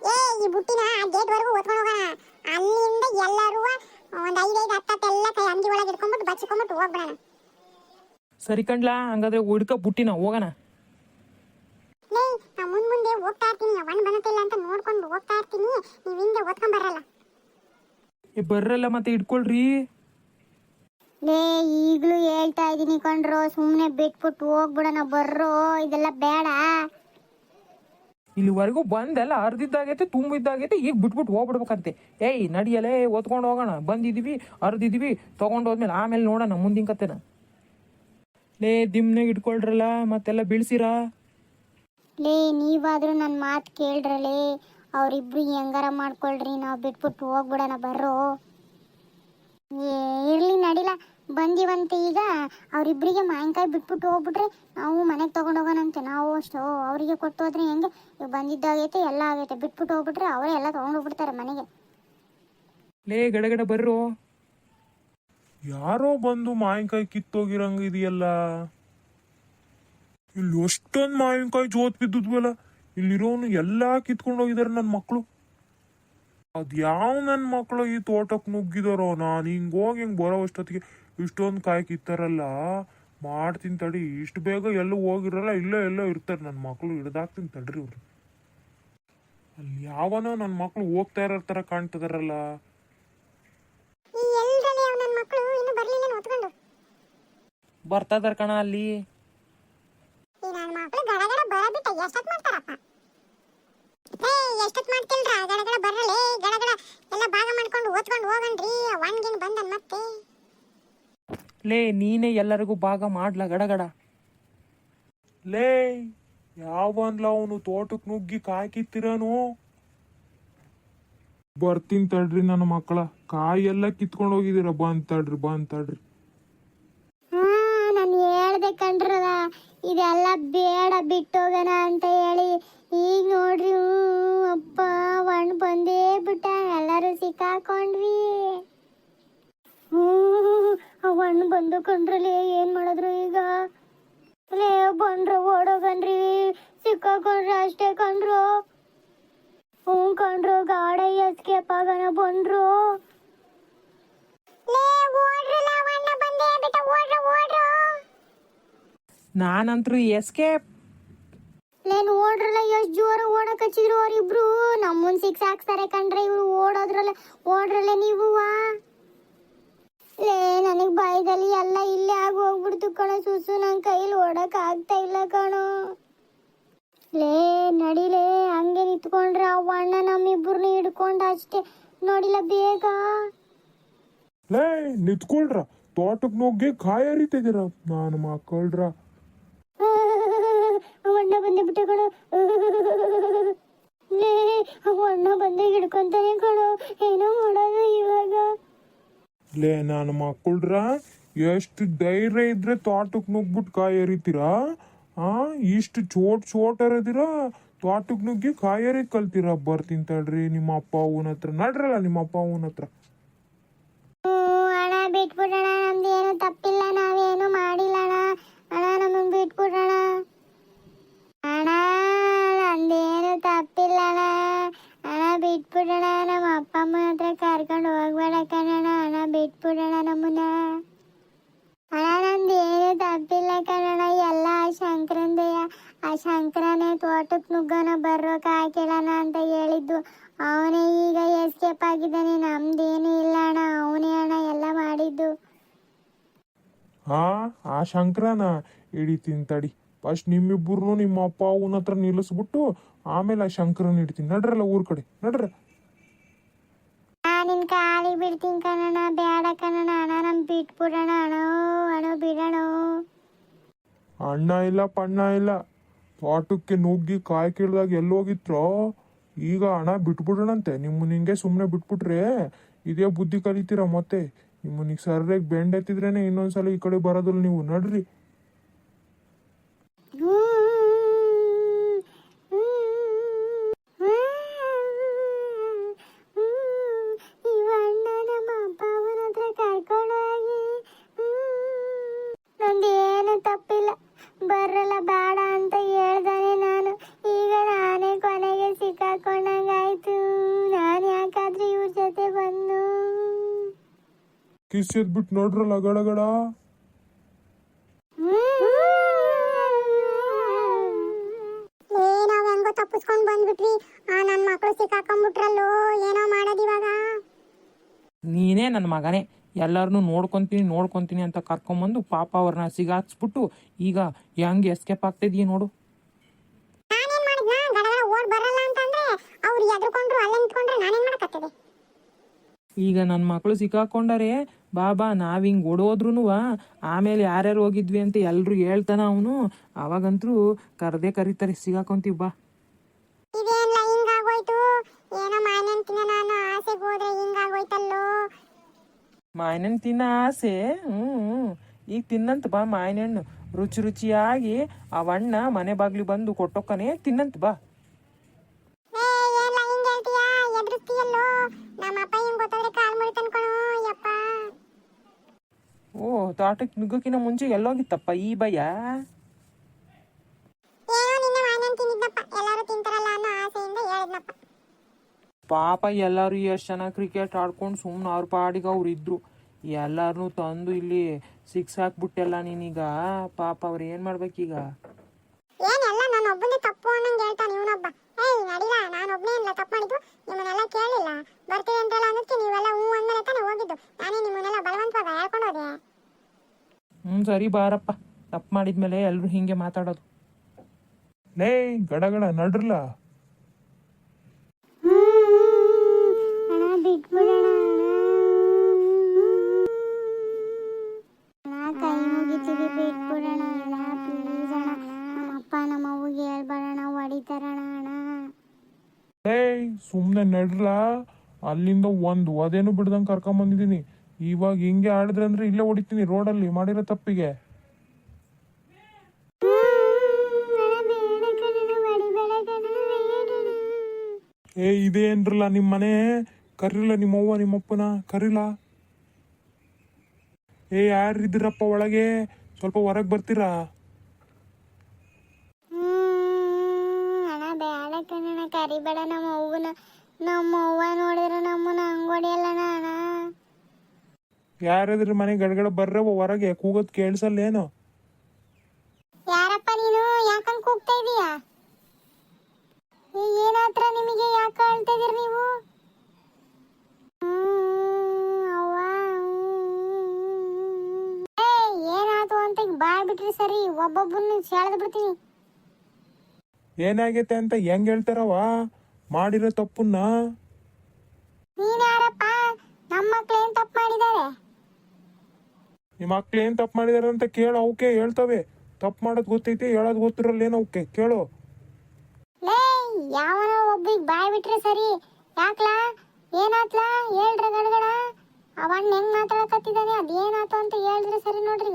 ಏ ಈ ಬುಟ್ಟಿನ ಆ ಗೇಟ್ ವರೆಗೂ ಓದ್ಕೊಂಡು ಹೋಗೋಣ. ಅಲ್ಲಿಂದ ಎಲ್ಲರೂ ಒಂದ್ ಐದೈದು ಹತ್ತತ್ತೆಲ್ಲ ಕೈ ಅಂಗಿ ಒಳಗೆ ಇಟ್ಕೊಂಡ್ಬಿಟ್ಟು ಬಚ್ಕೊಂಡ್ಬಿಟ್ಟು ಹೋಗ್ಬಿಡೋಣ. ಸರಿ ಕಂಡ್ಲಾ ಹಂಗಾದ್ರೆ ಹುಡ್ಕ ಬುಟ್ಟಿನ ಹೋಗೋಣ. ಮುಂದ್ ಮುಂದೆ ಹೋಗ್ತಾ ಇರ್ತೀನಿ ಅವನ್ ಬಂದಿಲ್ಲ ಅಂತ ನೋಡ್ಕೊಂಡು ಹೋಗ್ತಾ ಇರ್ತೀನಿ. ನೀವ್ ಹಿಂದೆ ಓದ್ಕೊಂಡ್ ಬರಲ್ಲ. ಬರ್ರಲ್ಲ ಮತ್ತೆ ಇಟ್ಕೊಳ್ರಿ ಲೇ ಈಗ್ಲೂ ಹೇಳ್ತಾ ಇದೀನಿ ಕಣ್ರು ಸುಮ್ನೆ ಬಿಟ್ಬಿಟ್ಟು ಹೋಗ್ಬಿಡೋಣ ಬರ್ರೋ ಇದೆಲ್ಲ ಬೇಡ. ಇಲ್ಲಿವರೆಗೂ ಬಂದೆಲ್ಲ ಅರ್ದಿದ್ದಾಗೈತೆ ತುಂಬಿದ್ದಾಗೈತೆ ಈಗ ಬಿಟ್ಬಿಟ್ಟು ಹೋಗ್ಬಿಡ್ಬೇಕಂತೆ. ಏಯ್ ನಡಿಯಲೇ ಒತ್ಕೊಂಡು ಹೋಗೋಣ. ಬಂದಿದೀವಿ ಅರ್ದಿದೀವಿ ತಗೊಂಡು ಹೋದ್ಮೇಲೆ ಆಮೇಲೆ ನೋಡೋಣ ಮುಂದಿನ ಕತೆನ ಲೇ ದಿಮ್ನಾಗ ಇಟ್ಕೊಳ್ರಲ್ಲ ಮತ್ತೆಲ್ಲ ಬೀಳ್ಸಿರಾ? ಲೇ ನೀವಾದ್ರೂ ನನ್ನ ಮಾತು ಕೇಳ್ರಲೇ ಅವರಿಬ್ರು ಹೆಂಗಾರ ಮಾಡ್ಕೊಳ್ರಿ ನಾವು ಬಿಟ್ಬಿಟ್ಟು ಹೋಗ್ಬಿಡೋಣ ಬರ್ರೋ. ಏ ಇರ್ಲಿ ನಡಿಲ್ಲ ಬಂದಿವಂತೆ ಈಗ ಅವ್ರಿಬ್ರಿಗೆ ಮಾವಿನಕಾಯಿ ಬಿಟ್ಬಿಟ್ಟು ಹೋಗ್ಬಿಟ್ರೆ ನಾವು ಮನೆಗೆ ತಗೊಂಡು ಹೋಗೋಣಂತೆ ನಾವು ಅಷ್ಟು ಅವರಿಗೆ ಕೊಟ್ಟು ಹೋದ್ರೆ ಹೆಂಗೆ? ಈಗ ಬಂದಿದ್ದಾಗೈತೆ ಎಲ್ಲ ಆಗೈತೆ ಬಿಟ್ಬಿಟ್ಟು ಹೋಗ್ಬಿಟ್ರೆ ಅವರೇ ಎಲ್ಲ ತೊಗೊಂಡೋಗ್ಬಿಡ್ತಾರೆ ಮನೆಗೆ. ಲೇ ಗಡಗಡ ಬರ್ರೋ. ಯಾರೋ ಬಂದು ಮಾವಿನಕಾಯಿ ಕಿತ್ತೋಗಿರಂಗ ಇದೆಯಲ್ಲ? ಇಲ್ಲಿ ಎಷ್ಟೊಂದು ಮಾವಿನಕಾಯಿ ಜೋತ್ ಬಿದ್ದಿದ್ವಲ್ಲ ಇಲ್ಲಿರೋನು ಎಲ್ಲಾ ಕಿತ್ಕೊಂಡು ಹೋಗಿದಾರೆ ನನ್ನ ಮಕ್ಕಳು ಅದ್ ಯಾವ ನನ್ನ ಮಕ್ಕಳು ಈ ತೋಟಕ್ಕೆ ನುಗ್ಗಿದಾರೋ? ನಾನು ಹಿಂಗೆ ಹೋಗಿ ಹಿಂಗೆ ಬರೋ ಅಷ್ಟೊತ್ತಿಗೆ ಇಷ್ಟೊಂದು ಕಾಯಿ ಕಿತ್ತಾರಲ್ಲ? ಮಾಡ್ತೀನಿ ತಡಿ, ಇಷ್ಟು ಬೇಗ ಎಲ್ಲೂ ಹೋಗಿರಲ್ಲ, ಇಲ್ಲೋ ಎಲ್ಲೋ ಇರ್ತಾರೆ ನನ್ನ ಮಕ್ಕಳು ಹಿಡ್ದಾಕ್ತೀನಿ ತಡ್ರಿ ಇವ್ರು ಅಲ್ಲಿ ಯಾವನೋ ನನ್ನ ಮಕ್ಕಳು ಹೋಗ್ತಾ ಇರೋ ಥರ ಕಾಣ್ತಿದಾರಲ್ಲ? ನನ್ನ ಮಕ್ಕಳು ಇನ್ನು ಬರ್ಲಿಲ್ಲ ಹೊತ್ಕೊಂಡು ಬರ್ತಾ ಇದಾರ ಕಣ ಅಲ್ಲಿ. ಈ ನನ್ನ ಮಕ್ಕಳು ಗಡಗಡ ಬರಬಿಟ್ಟ ಎಷ್ಟೊತ್ತು ಮಾಡ್ತಾರಪ್ಪ? ಏ ಎಷ್ಟೊತ್ತು ಮಾಡ್ತಿಲ್ರ? ಗಡಗಡ ಬರಲೇ ಗಡಗಡ ಎಲ್ಲ ಭಾಗ ಮಾಡ್ಕೊಂಡು ಓದ್ಕೊಂಡು ಹೋಗಣ್ರಿ ಒಣ್ಗಿನ್ ಬಂದನ್ ಮತ್ತೆ? ಲೇ ನೀನೇ ಎಲ್ಲರಿಗೂ ಭಾಗ ಮಾಡ್ಲ ಗಡಗಡ ಲೇ ಯಾವನ್ಲ ಅವನು ತೋಟಕ್ಕೆ ನುಗ್ಗಿ ಕಾಯಿ ಕಿತ್ತಿರನು ಬರ್ತೀನಿ ತಡ್ರಿ ನನ್ನ ಮಕ್ಕಳ. ಕಾಯಿ ಎಲ್ಲ ಕಿತ್ಕೊಂಡು ಹೋಗಿದ್ದೀರ ಬಂದ್ ತಡ್ರಿ ಬಂದ್ ತಡ್ರಿ. ಹಾ, ನಾನು ಹೇಳ್ದೆ ಕಣ್ರಲ್ಲ ಇದೆಲ್ಲ ಬೇಡ ಬಿಟ್ಟೋಗೋಣ ಅಂತ ಹೇಳಿ. ಈಗ ನೋಡ್ರಿ, ಹ್ಞೂ, ಅಪ್ಪ ಒಣ್ ಬಂದೇ ಬಿಟ್ಟ ಎಲ್ಲರೂ ಸಿಕ್ಕಾಕೊಂಡ್ವಿ. ಹ್ಞೂ ಅವಣ್ಣ ಬಂದು ಕಂಡ್ರಲಿ, ಏನ್ ಮಾಡಿದ್ರು ಈಗ? ಲೇ ಬಂಡ್ರು ಓಡೋಗನ್ರಿ. ಸಿಕ್ಕಾಕೊಂಡ್ರಿ ಅಷ್ಟೇ ಕಂಡ್ರು. ಹ್ಞೂ ಕಂಡ್ರು ಗಾಡ ಎಸ್ಕೇಪ್ ಆಗೋಣ ಬಂದ್ರು ನಾನಂತ್ರು ಓಡ್ರಲ್ಲ ಅವಣ್ಣ ಬಂದೇ ಬಿಟ್ಟ ಓಡ್ರ ಓಡ್ರು. ನಾನಂತರೂ ಎಸ್ಕೇಪ್ ಲೇನ್ ಓಡ್ರಲ್ಲ ಎಷ್ಟು ಜೋರ ಓಡಕ್ ಹಚ್ಚಿದ್ರು ಅವರಿಬ್ರು ನಮ್ಮನ್ ಸಿಕ್ಸ್ ಹಾಕ್ಸ್ತಾರೆ ಕಂಡ್ರೆ ಇವ್ರು ಓಡೋದ್ರಲ್ಲ ಓಡ್ರಲ್ಲ ನೀವು. ಲೇ ನನಗ್ ಬಾಯ್ದಲ್ಲಿ ಎಲ್ಲ ಇಲ್ಲೇ ಆಗಿ ಹೋಗ್ಬಿಡ್ತು ಕಣ ಸುಸು ನನ್ ಕೈಲಿ ಓಡಕ್ ಆಗ್ತಾ ಇಲ್ಲ ಕಣೋ. ಲೇ ನಡಿಲೇ ಹಂಗೆ ನಿಂತ್ಕೊಂಡ್ರೆ ಅವ್ ಅಣ್ಣ ನಮ್ಮಿಬ್ಬರನ್ನ ಹಿಡ್ಕೊಂಡು ಅಷ್ಟೇ. ನೋಡಿಲ್ಲ ಬೇಗ? ಲೇ ನಿತ್ಕೊಳ್ರ. ತೋಟಕ್ಕೆ ನುಗ್ಗಿ ಕಾಯಿ ಹರಿತಿದ್ದೀರ. ನಾನು ಮಕ್ಕಳ್ರ. ಅಣ್ಣ ಬಂದೆ ಬಿಟ್ಟೆ ಕಣೋ. ಅವ ಅಣ್ಣ ಬಂದೆ ಹಿಡ್ಕೊಂತಾನೆ ಕಣೋ. ಏನೋ ಮಾಡೋದು ಇವಾಗ. ಲೇ ನಾನು ಮಕ್ಕಳ್ರ. ಎಷ್ಟು ಧೈರ್ಯ ಇದ್ರೆ ತೋಟಕ್ಕೆ ನುಗ್ಬಿಟ್ಟು ಕಾಯಿ ಹರಿತೀರಾ? ಆ, ಇಷ್ಟು ಚೋಟ್ ಚೋಟ್ ಹರಿದಿರಾ ತೋಟಕ್ಕೆ ನುಗ್ಗಿ ಕಾಯಿ ಕಲ್ತಿರ? ಬರ್ತೀನಿ ತಡ್ರಿ, ನಿಮ್ಮ ಅಪ್ಪ ಅವನ ಹತ್ರ. ನಡ್ರಲ್ಲ ನಿಮ್ಮ ಅಪ್ಪ ಅವನ ಹತ್ರ. ಅಣ್ಣ ಬಿಟ್ಬಿಡೋಣ ನಮ್ದು ಏನು ತಪ್ಪಿಲ್ಲ, ನಾವೇನು ಮಾಡಿಲ್ಲ ಅಣ್ಣ ಅಣ್ಣ ನಮಗೆ ಬಿಟ್ಬಿಡೋಣ ಅಣ್ಣ, ನಂದೇನು ತಪ್ಪಿಲ್ಲ ಅಣ್ಣ ಅಣ್ಣ ಬಿಟ್ಬಿಡೋಣ ನಮ್ಮ ಅಪ್ಪ ಅಮ್ಮನ ಹತ್ರ ಕರ್ಕೊಂಡು ಹೋಗ್ಬೇಡ ಕಣ ಅಣ್ಣ ಬಿಟ್ಬಿಡೋಣ ನಮ್ಮನ್ನ. ಅಣ್ಣ ನಂದೇನು ತಪ್ಪಿಲ್ಲ ಕಣಣ್ಣ. ಎಲ್ಲ ಆ ಶಂಕರಂದಯ್ಯ ಆ ಶಂಕರನೇ ತೋಟಕ್ಕೆ ನುಗ್ಗನ ಬರೋಕೆ ಹಾಕಿಡೋಣ ಅಂತ ಹೇಳಿದ್ದು. ಅವನೇ ಈಗ ಎಸ್ಕೇಪ್ ಆಗಿದ್ದಾನೆ. ನಮ್ದೇನು ಇಲ್ಲ ಅಣ್ಣ. ಅವನೇ ಅಣ್ಣ ಎಲ್ಲ ಮಾಡಿದ್ದು. ಹಾ ಆ ಶಂಕರನ ಹಿಡಿತೀನಿ ತಡಿ ಫಸ್ಟ್ ನಿಮ್ಮಿಬ್ಬರು ನಿಮ್ಮ ಅಪ್ಪ, ಅವನ ಹತ್ರ ನಿಲ್ಲಿಸ್ಬಿಟ್ಟು ಆಮೇಲೆ ಆ ಶಂಕರನ ಹಿಡಿತೀನಿ ನಡ್ರಲ್ಲ ಊರ್ ಕಡೆ. ನಡ್ರ. ಕಾಲಿಗೆ ಬಿಡ್ತೀನಿ ಕಣಣ ಬೇಡ ಕಣಣ್ಣ ಅಣ್ಣ ನಮ್ ಬಿಟ್ಬಿಡೋಣ ಅಣ್ಣ ಅಣ್ಣ, ಬಿಡೋಣ. ಅಣ್ಣ ಇಲ್ಲ, ಪಣ್ಣ ಇಲ್ಲ. ತೋಟಕ್ಕೆ ನುಗ್ಗಿ ಕಾಯಿ ಕೀಳ್ದಾಗ ಎಲ್ಲೋಗಿತ್ರೋ ಈಗ ಹಣ ಬಿಟ್ಬಿಡೋಣಂತೆ. ನಿಮ್ಮ ನಿಂಗೆ ಸುಮ್ಮನೆ ಬಿಟ್ಬಿಟ್ರೆ ಇದೇ ಬುದ್ಧಿ ಕಲಿತೀರ ಮತ್ತೆ. ನಿಮ್ಮನಿಗೆ ಸರ್ಯಾಗಿ ಬೆಂಡ್ ಎತ್ತಿದ್ರೇನೆ ಇನ್ನೊಂದ್ಸಲ ಈ ಕಡೆ ಬರೋದಿಲ್ಲ ನೀವು ನಡ್ರಿ ಇವಣ್ಣ ನಮ್ಮ ಅಪ್ಪ ಅವನ ಹತ್ರ ಕರ್ಕೊಂಡೋಗಿ ನಂದೇನು ತಪ್ಪಿಲ್ಲ ಬರಲ್ಲ ಬೇಡ ಅಂತ ಹೇಳ್ದಾನೆ ನಾನು ಈಗ ನಾನೇ ಕೊನೆಗೆ ಸಿಕ್ಕಾಕೊಂಡಂಗಾಯ್ತು ನಾನು ಯಾಕಾದ್ರೆ ಇವ್ರ ಜೊತೆ ಬಂದು ಕಿಸ್ ಎದ್ಬಿಟ್ಟು ನೋಡ್ರಲ್ಲ ಗಡಗಡ. ಏ ನಾವ್ ಹೆಂಗೋ ತಪ್ಪಿಸ್ಕೊಂಡ್ ಬಂದ್ಬಿಟ್ರಿ. ಆ ನನ್ ಮಕ್ಳು ಸಿಕ್ಕಾಕೊಂಡ್ಬಿಟ್ರಲ್ಲೋ ಏನೋ ಮಾಡೋದ್ ಇವಾಗ. ನೀನೇ ನನ್ನ ಮಗನೇ ಎಲ್ಲರನ್ನೂ ನೋಡ್ಕೊಂತೀನಿ ನೋಡ್ಕೊಂತೀನಿ ಅಂತ ಕರ್ಕೊಂಬಂದು ಪಾಪ ಅವ್ರನ್ನ ಸಿಗಾಕ್ಸ್ಬಿಟ್ಟು ಈಗ ಹೆಂಗೆ ಎಸ್ಕೇಪ್ ಆಗ್ತಿದೀಯ ನೋಡು. ಈಗ ನನ್ನ ಮಕ್ಕಳು ಸಿಕ್ಕಾಕೊಂಡರೆ ಬಾಬಾ ನಾವು ಹಿಂಗೆ ಓಡೋದ್ರೂ ಆಮೇಲೆ ಯಾರ್ಯಾರು ಹೋಗಿದ್ವಿ ಅಂತ ಎಲ್ಲರೂ ಹೇಳ್ತಾನ ಅವನು. ಅವಾಗಂತೂ ಕರ್ದೇ ಕರೀತಾರೆ ಸಿಗಾಕೊಂತೀವಿ ಬಾ. ಮಾಯನಣ್ಣು ತಿನ್ನ ಆಸೆ? ಹ್ಞೂ ಈಗ ತಿನ್ನಂತ ಬಾ ಮಾವಿನಣ್ಣು ರುಚಿ ರುಚಿಯಾಗಿ ಅವಣ್ಣ ಮನೆ ಬಾಗ್ಲಿ ಬಂದು ಕೊಟ್ಟೊಕ್ಕನೇ ತಿನ್ನಂತ ಬಾ. ಓ ತೋಟಕ್ಕೆ ನುಗ್ಗಕ್ಕಿಂತ ಮುಂಚೆ ಎಲ್ಲೋಗಿತ್ತಪ್ಪ ಈ ಭಯ? ಪಾಪ ಎಲ್ಲರೂ ಎಷ್ಟು ಚೆನ್ನಾಗಿ ಕ್ರಿಕೆಟ್ ಆಡ್ಕೊಂಡು ಸುಮ್ಮನೆ ಅವ್ರ ಪಾಡಿಗೆ ಅವ್ರು ಇದ್ರು. ಎಲ್ಲಾರನ್ನೂ ತಂದು ಇಲ್ಲಿ ಸಿಕ್ಸ್ ಹಾಕ್ಬಿಟ್ಟೆಲ್ಲ ನೀನೀಗ. ಪಾಪ ಅವ್ರು ಏನು ಮಾಡ್ಬೇಕೀಗ? ಏನೆಲ್ಲ ನಾನು ಒಬ್ಬನೇ ತಪ್ಪು ಅನ್ನಂಗ್ ಹೇಳ್ತಾನೆ ಇವನೊಬ್ಬ. ಏಯ್ ನಡಿಲ ನಾನು ಒಬ್ಬನೇ ಇಲ್ಲ ತಪ್ಪು ಮಾಡಿದ್ದು. ನಿಮ್ಮನ್ನೆಲ್ಲ ಕೇಳಿಲ್ಲ. ಬರ್ತೀವಿ ಅಂತೆಲ್ಲ ಅನ್ನೋದಕ್ಕೆ ನೀವೆಲ್ಲ ಹ್ಞೂ ಅಂದ್ಮೇಲೆ ತಾನೇ ಹೋಗಿದ್ದು. ನಾನೇ ನಿಮ್ಮನ್ನೆಲ್ಲ ಬಲವಂತವಾಗ ಹೇಳ್ಕೊಂಡು ಹೋದೆ. ಹ್ಞೂ ಸರಿ ಬಾರಪ್ಪ. ತಪ್ಪು ಮಾಡಿದ್ಮೇಲೆ ಎಲ್ಲರೂ ಹಿಂಗೆ ಮಾತಾಡೋದು. ಲೇ ಗಡಗಡ ನಡ್ರಲ್ಲ ಸುಮ್ಮನೆ ನಡ್ರಲ್ಲ ಅಲ್ಲಿಂದ ಒಂದು ಒದೇನು ಬಿಡ್ದಂಗೆ ಕರ್ಕೊಂಬಂದಿದ್ದೀನಿ ಇವಾಗ ಹಿಂಗೆ ಆಡಿದ್ರೆ ಅಂದ್ರೆ ಇಲ್ಲೇ ಹೊಡಿತೀನಿ ರೋಡಲ್ಲಿ, ಮಾಡಿರೋ ತಪ್ಪಿಗೆ. ಏ, ಇದೇನ್ರಲ್ಲ ನಿಮ್ಮ ಮನೆ ಕರಿಲ್ಲ ನಿಮ್ಮವ್ವ, ನಿಮ್ಮಪ್ಪನ? ಕರಿಲ್ಲ ಏ, ಯಾರಿದ್ದೀರಪ್ಪ ಒಳಗೆ? ಸ್ವಲ್ಪ ಹೊರಗೆ ಬರ್ತೀರಾ? ಬೇಡ ಕರಿಬೇಡ ನಮ್ಮ ಅವ್ವನ ನಮ್ಮ ಅವ್ವ ನೋಡಿದ್ರೆ ನಮ್ಮನ್ನ ನಾ ಅಣ್ಣ ಯಾರಾದ್ರೂ ಮನೆ ಗಡಗಡ ಬರ್ರವ ಹೊರಗೆ ಕೂಗೋದ್ ಕೇಳಿಸಲ್ಲೇನು ಯಾರಪ್ಪ ನೀನು ಯಾಕಂಗ್ ಕೂಗ್ತಾ ಇದೀಯಾ ಏನಾತ್ರ ನಿಮಗೆ ಯಾಕೆ ಅಳ್ತಾ ಇದೀರಿ ನೀವು ಹ್ಮ್, ಅವ್ವ, ಅಂತ ಈಗ ಬಿಟ್ರಿ ಸರಿ ಒಬ್ಬೊಬ್ಬನ್ನ ಸೆಳೆದು ಬಿಡ್ತೀನಿ ಏನಾಗೈತೆ ಅಂತ ಹೆಂಗ್ ಹೇಳ್ತಾರವ ಮಾಡಿರೋ ತಪ್ಪನ್ನ ನೀನ್ ಯಾರಪ್ಪ ನಮ್ಮ ಮಕ್ಳು ಏನ್ ತಪ್ಪು ಮಾಡಿದ್ದಾರೆ ನಿಮ್ಮ ಮಕ್ಳು ಏನ್ ತಪ್ಪು ಮಾಡಿದಾರೆ ಅಂತ ಕೇಳು, ಅವಕ್ಕೆ ಹೇಳ್ತವೆ. ತಪ್ಪು ಮಾಡೋದು ಗೊತ್ತೈತಿ, ಹೇಳೋದು ಗೊತ್ತಿರಲ್ಲ ಏನೋ ಅವಕ್ಕೆ. ಕೇಳು. ಲೇ, ಯಾವನ ಒಬ್ಬಿಗೆ ಬಾಯ್ ಬಿಟ್ರೆ ಸರಿ. ಯಾಕ್ಲಾ? ಏನಾತ್ಲಾ? ಹೇಳ್ರ ಗಡಗಡ. ಅವಣ್ಣ ಹೆಂಗ್ ಮಾತಾಡಕತ್ತಿದ್ದಾನೆ ಅದೇನಾತು ಅಂತ ಹೇಳಿದ್ರೆ ಸರಿ ನೋಡ್ರಿ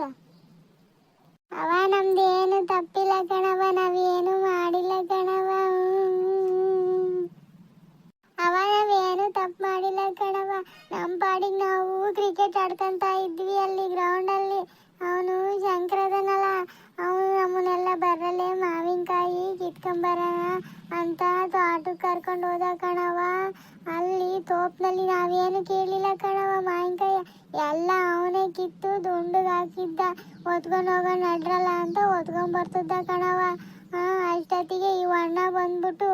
ಅವ ನಮ್ದೇನು ತಪ್ಪಿಲ್ಲ ಕಣವ ನಾವೇನು ಮಾಡಿಲ್ಲ ಕಣವ ಹ್ಮ್. ಅವ ನಾವೇನು ಮಾಡಿಲ್ಲ ಕಣವ ನಮ್ಮ ಪಾಡಿಗೆ ನಾವು ಕ್ರಿಕೆಟ್ ಆಡ್ಕೊಂತ ಇದ್ವಿ ಅಲ್ಲಿ ಗ್ರೌಂಡ್ ಅಲ್ಲಿ. ಅವನು ಶಂಕರದನಲ್ಲ, ಅವನು ನಮ್ಮನ್ನೆಲ್ಲ ಬರಲ್ಲೇ ಮಾವಿನಕಾಯಿ ಕಿತ್ಕೊಂಬರೋಣ ಅಂತ ತೋಟಕ್ಕೆ ಕರ್ಕೊಂಡು ಹೋದ ಕಣವ ಅಲ್ಲಿ ತೋಪ್ನಲ್ಲಿ ನಾವೇನು ಕೇಳಿಲ್ಲ ಕಣವ ಮಾವಿನಕಾಯಿ. ಎಲ್ಲ ಅವನೇ ಕಿತ್ತು ದುಂಡಿಗೆ ಹಾಕಿದ್ದ. ಹೊತ್ಕೊಂಡು ಹೋಗೋ ನಡ್ರಲ್ಲ ಅಂತ ಹೊತ್ಕೊಂಡ್ ಬರ್ತಿದ್ದ ಕಣವ ಅಷ್ಟೊತ್ತಿಗೆ ಈ ಅಣ್ಣ ಬಂದ್ಬಿಟ್ಟು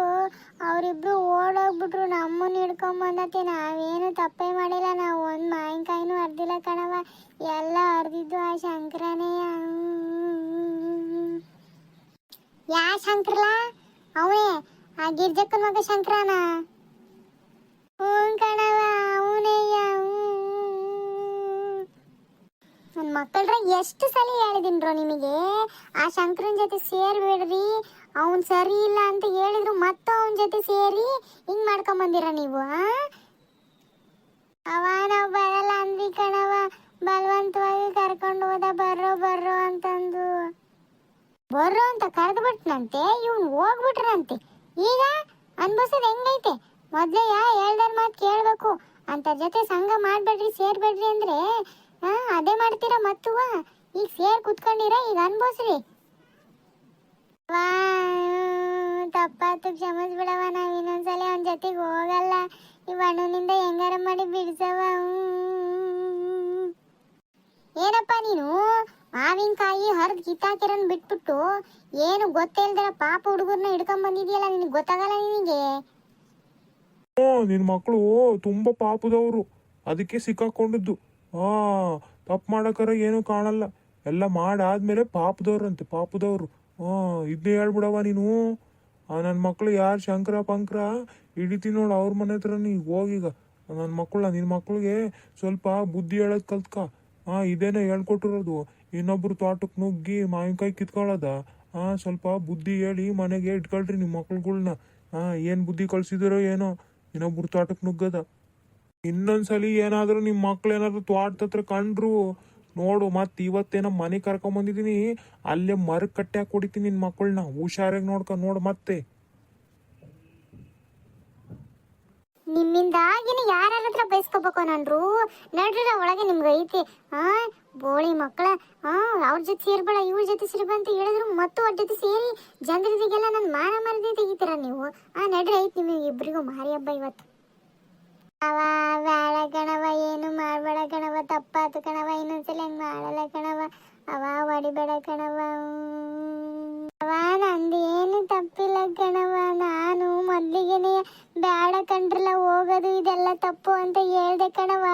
ಅವರಿಬ್ರು ಓಡೋಗ್ಬಿಟ್ರು. ನಮ್ಮನ್ನ ಹಿಡ್ಕೊಂಬಂದತ್ತೆ ನಾವೇನು ತಪ್ಪೇ ಮಾಡಿಲ್ಲ. ನಾವು ಒಂದು ಮಾವಿನಕಾಯಿನೂ ಅರ್ದಿಲ್ಲ ಕಣವ ಎಲ್ಲ ಅರ್ದಿದ್ದು ಆ ಶಂಕರನೇ. ಯಾ ಶಂಕರಲ? ಅವನೇ. ಆ ಗಿರ್ಜಕ್ಕನ ಮಗ ಶಂಕರನ? ಹ್ಞೂ ಕಣವ ನನ್ನ ಮಕ್ಕಳ್ರ ಎಷ್ಟು ಸಲ ಹೇಳಿದಿನ್ರೋ ನಿಮಗೆ? ಆ ಶಂಕರನ್ ಜೊತೆ ಸೇರ್ಬೇಡ್ರಿ. ಅವನ್ ಸರಿ ಇಲ್ಲ ಅಂತ ಹೇಳಿದ್ರು ಮತ್ತೆ ಅವನ ಜೊತೆ ಸೇರಿ ಹಿಂಗ್ ಮಾಡ್ಕೊಂಬಂದಿರ ನೀವು? ಅವ ನಾವು ಬರಲ್ಲ ಅಂದ್ವಿ ಕಣವ ಬಲವಂತವಾಗಿ ಕರ್ಕೊಂಡು ಹೋದ ಬರ್ರೋ ಬರ್ರೋ ಅಂತಂದು. ಬರ್ರೋ ಅಂತ ಕರೆದು ಬಿಟ್ನಂತೆ ಇವ್ನು ಹೋಗ್ಬಿಟ್ರಂತೆ. ಈಗ ಅನ್ಭವಿಸೋದು ಹೆಂಗೈತೆ? ಮೊದ್ಲೇ ಯಾ ಹೇಳ್ದಾರ ಮಾತು ಕೇಳ್ಬೇಕು. ಅಂತ ಜೊತೆ ಸಂಘ ಮಾಡ್ಬೇಡ್ರಿ, ಸೇರ್ಬೇಡ್ರಿ ಅಂದ್ರೆ ಹಾ, ಅದೇ ಮಾಡ್ತೀರಾ ಮತ್ತುವ? ಈಗ ಸೇರ್ ಕುತ್ಕೊಂಡಿರ, ಈಗ ಅನ್ಭವಿಸ್ರಿ. ವಾ, ತಪ್ಪಾತು ಕ್ಷಮಿಸ್ಬಿಡವ ನಾವ್ ಇನ್ನೊಂದ್ಸಲ ಅವನ ಜೊತೆಗೆ ಹೋಗಲ್ಲ. ಈ ಅಣ್ಣನಿಂದ ಹೆಂಗಾರ ಮಾಡಿ ಬಿಡ್ಸವ ಏನಪ್ಪ ನೀನು? ಮಾವಿನಕಾಯಿ ಹರಿದ್ ಕಿತ್ತಾಕಿರನ್ ಬಿಟ್ಬಿಟ್ಟು ಏನು ಗೊತ್ತಿಲ್ದರ ಪಾಪ ಹುಡುಗರ್ನ ಹಿಡ್ಕೊಂಡ್ ಬಂದಿದ್ಯಲ್ಲ, ನಿನಗೆ ಗೊತ್ತಾಗಲ್ಲ ನಿನಗೆ? ಓ ನಿನ್ನ ಮಕ್ಕಳು ತುಂಬ ಪಾಪದವರು. ಅದಕ್ಕೆ ಸಿಕ್ಕಾಕೊಂಡಿದ್ದು. ಹಾ ತಪ್ಪು ಮಾಡಕ್ಕಾರ ಏನೂ ಕಾಣಲ್ಲ. ಎಲ್ಲ ಮಾಡಾದ್ಮೇಲೆ ಪಾಪದವ್ರಂತೆ, ಪಾಪದವ್ರು. ಹಾ ಇದನ್ನೇ ಹೇಳ್ಬಿಡವ ನೀನು. ನನ್ನ ಮಕ್ಕಳು ಯಾರು ಶಂಕರ, ಪಂಕರ? ಹಿಡಿತೀನಿ ನೋಡು ಅವ್ರ ಮನೆ ಹತ್ರ ನೀ ಹೋಗೀಗ. ನನ್ನ ಮಕ್ಕಳ ನಿನ್ನ ಮಕ್ಕಳಿಗೆ ಸ್ವಲ್ಪ ಬುದ್ಧಿ ಹೇಳೋದು ಕಲ್ತ್ಕ. ಹಾ ಇದೇನೇ ಹೇಳ್ಕೊಟ್ಟಿರೋದು. ಇನ್ನೊಬ್ರು ತೋಟಕ್ಕೆ ನುಗ್ಗಿ ಮಾವಿನಕಾಯಿ ಕಿತ್ಕೊಳ್ಳೋದ ಹಾ ಸ್ವಲ್ಪ ಬುದ್ಧಿ ಹೇಳಿ ಮನೆಗೆ ಇಟ್ಕೊಳ್ರಿ ನಿಮ್ಮ ಮಕ್ಳುಗಳ್ನ. ಹಾ ಏನು ಬುದ್ಧಿ ಕಳ್ಸಿದಿರೋ ಏನೋ. ಇನ್ನೊಬ್ರು ತೋಟಕ್ಕೆ ನುಗ್ಗದ. ಇನ್ನೊಂದ್ಸಲಿ ಏನಾದ್ರು ನಿಮ್ಮ ಮಕ್ಳು ಏನಾದ್ರು ತೋಟದ ಹತ್ರ ಕಂಡ್ರು, ನೋಡು ಮತ್ತೆ ಇವತ್ತೇನೋ ಮನೆ ಕರ್ಕೊಂಬಂದಿದ್ದೀನಿ ಅಲ್ಲೇ ಮರ ಕಟ್ಟೆ ಹಾಕಿ ಹೊಡಿತೀನಿ ನಿನ್ನ ಮಕ್ಕಳನ್ನ ಹುಷಾರಾಗಿ ನೋಡ್ಕೊ, ನೋಡು ಮತ್ತೆ. ನಿಮ್ಮಿಂದಾಗಿನ ಯಾರ ಯಾರ್ಯಾರತ್ರ ಬಯಸ್ಕೋಬೇಕು ನನ್ರು? ನಡ್ರಿ ಒಳಗೆ ನಿಮ್ಗೆ ಐತಿ. ಆ, ಬೋಳಿ ಮಕ್ಕಳ ಆ, ಅವ್ರ ಜೊತೆ ಸೇರ್ಬೇಡ, ಇವ್ರ ಜೊತೆ ಸೇರ್ಬ ಅಂತ ಹೇಳಿದ್ರು ಮತ್ತು ಅವ್ರ ಜೊತೆ ಸೇರಿ ಜನರಿಗೆಲ್ಲ ನನ್ನ ಮಾನ ಮರದಿ ತೆಗಿತೀರ ನೀವು? ಆ, ನಡ್ರಿ, ಐತಿ ನಿಮಗೆ ಇಬ್ರಿಗೂ ಮಾರಿ ಹಬ್ಬ ಇವತ್ತು. ಅವ ಬೇಡ ಕಣವ ಏನು ಮಾಡಬೇಡ ಕಣವ ತಪ್ಪಾತು ಕಣವ ಇನ್ನೊಂದ್ಸಲ ಹೆಂಗ್ ಮಾಡಲ್ಲ ಕಣವ ಅವ ಹೊಡಿಬೇಡ ಕಣವ ಅವ ನಂದು ಏನು ತಪ್ಪಿಲ್ಲ ಕಣವ ನಾನು ಮೊದ್ಲಿಗೆನೆ ಬೇಡ ಕಂಡ್ರಲ್ಲ, ಹೋಗೋದು ಇದೆಲ್ಲ ತಪ್ಪು ಅಂತ ಹೇಳ್ದೆ ಕಣವ